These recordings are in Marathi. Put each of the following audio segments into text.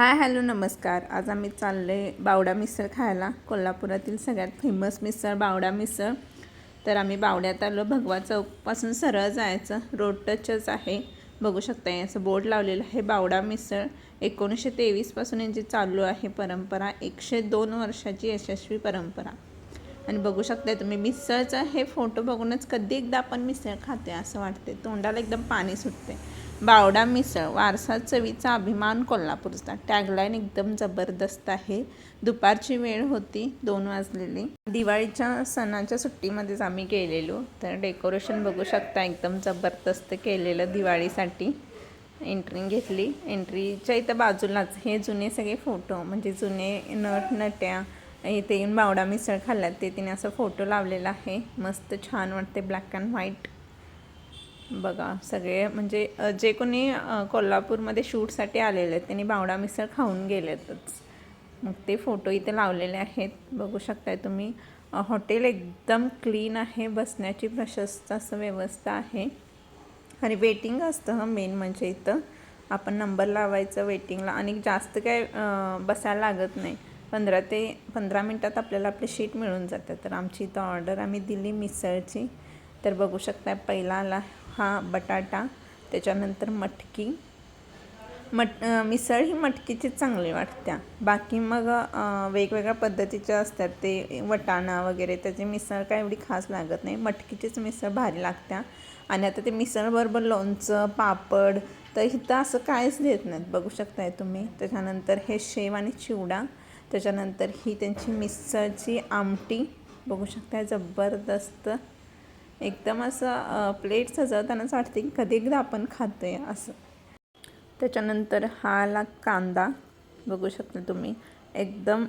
हाय हॅलो नमस्कार. आज आम्ही चाललो आहे बावडा मिसळ खायला. कोल्हापुरातील सगळ्यात फेमस मिसळ बावडा मिसळ. तर आम्ही बावड्यात आलो. भगवा चौकपासून सरळ जायचं. रोड टचच आहे. बघू शकता याचं बोर्ड लावलेलं आहे बावडा मिसळ. एकोणीसशे तेवीसपासून यांची चालू आहे परंपरा. एकशे दोन वर्षाची यशस्वी परंपरा. आणि बघू शकताय तुम्ही मिसळचा हे फोटो बघूनच कधी एकदा आपण मिसळ खाते असं वाटते तोंडाला एकदम पाणी सुटते बावडा मिसळ वारसा चवीचा अभिमान कोल्हापूरचा. टॅगलाईन एकदम जबरदस्त आहे. दुपारची वेळ होती दोन वाजलेली. दिवाळीच्या सणाच्या सुट्टीमध्येच आम्ही गेलेलो. तर डेकोरेशन बघू शकता एकदम जबरदस्त केलेलं दिवाळीसाठी. एंट्री घेतली. एंट्रीच्या इथं बाजूलाच हे जुने सगळे फोटो म्हणजे जुने नट नट्या इथे येऊन बावडा मिसळ खाल्ल्यात. ते तिने असं फोटो लावलेला आहे. मस्त छान वाटते ब्लॅक अँड व्हाईट बघा सगळे म्हणजे जे कोणी कोल्हापूरमध्ये शूटसाठी आलेले आहेत त्यांनी बावडा मिसळ खाऊन गेलेतच. मग ते फोटो इथे लावलेले आहेत. बघू शकताय तुम्ही. हॉटेल एकदम क्लीन आहे. बसण्याची प्रशस्त असं व्यवस्था आहे. आणि वेटिंग असतं मेन म्हणजे इथं. आपण नंबर लावायचं वेटिंगला आणि जास्त काय बसायला लागत नाही. पंधरा ते पंधरा मिनटात आपल्याला आपली शीट मिळून जातात तर आमची इथं ऑर्डर आम्ही दिली मिसळची. तर बघू शकता पहिला आला हा बटाटा त्याच्यानंतर मटकी. मट मिसळ ही मटकीचीच चांगली वाटत्या. बाकी मग वेगवेगळ्या पद्धतीच्या असतात ते वटाणा वगैरे त्याची मिसळ काय एवढी खास लागत नाही. मटकीचीच मिसळ भारी लागत्या. आणि आता ते मिसळबरोबर लोणचं पापड तर इथं असं काहीच देत नाहीत. बघू शकताय तुम्ही. त्याच्यानंतर हे शेव आणि चिवडा. त्याच्यानंतर ही त्यांची मिसळची आमटी. बघू शकता जबरदस्त. एकदम असं प्लेट सजवतानाच वाटते की कधी एकदा आपण आहे असं. त्याच्यानंतर हा आला कांदा. बघू शकता तुम्ही एकदम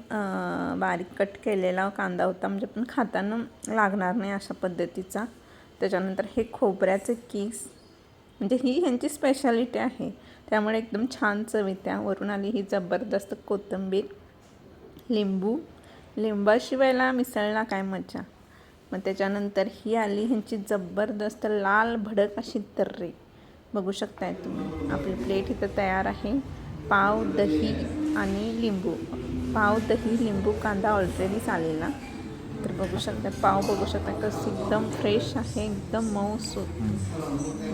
बारीक कट केलेला कांदा होता. म्हणजे पण खाताना लागणार नाही अशा पद्धतीचा. त्याच्यानंतर हे खोबऱ्याचे किस. म्हणजे ही ह्यांची स्पेशालिटी आहे. त्यामुळे एकदम छान चव येत्या वरून आली ही जबरदस्त कोथिंबीर. लिंबू. लिंबाशिवायला मिसळला काय मजा मग त्याच्यानंतर ही आली ह्यांची जबरदस्त लाल भडक अशी तर्री. बघू शकताय तुम्ही. आपली प्लेट इथं तयार आहे. पाव दही आणि लिंबू. पाव दही लिंबू कांदा ऑलरेडी चालेला. तर बघू शकता पाव बघू शकता कसं एकदम फ्रेश आहे एकदम मऊसूत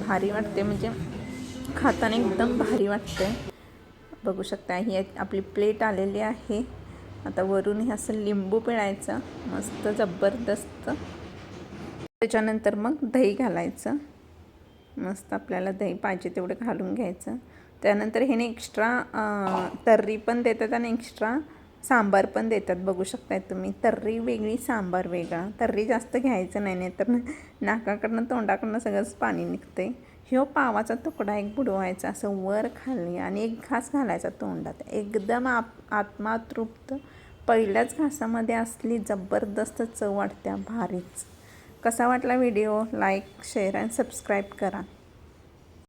भारी वाटते म्हणजे खाताना एकदम भारी वाटते बघू शकता ही आपली प्लेट आलेली आहे. आता वरून हे असं लिंबू पिळायचं मस्त जबरदस्त. त्याच्यानंतर मग दही घालायचं. मस्त आपल्याला दही पाहिजे तेवढं घालून घ्यायचं. त्यानंतर ह्याने एक्स्ट्रा तर्री पण देतात आणि एक्स्ट्रा सांबार पण देतात. बघू शकताय तुम्ही. तर्री वेगळी सांबार वेगळा. तर्री जास्त घ्यायचं नाही नाही तर नाकाकडनं तोंडाकडनं सगळंच पाणी निघते ह्यो पावाचा तुकडा एक बुडवायचा असं वर खाली आणि एक घास घालायचा तोंडात. एकदम आप आत्मातृप्त. पहिल्याच घासामध्ये असली जबरदस्त चव वाटत्या भारीच. कसा वाटला व्हिडिओ? लाईक शेअर आणि सबस्क्राईब करा.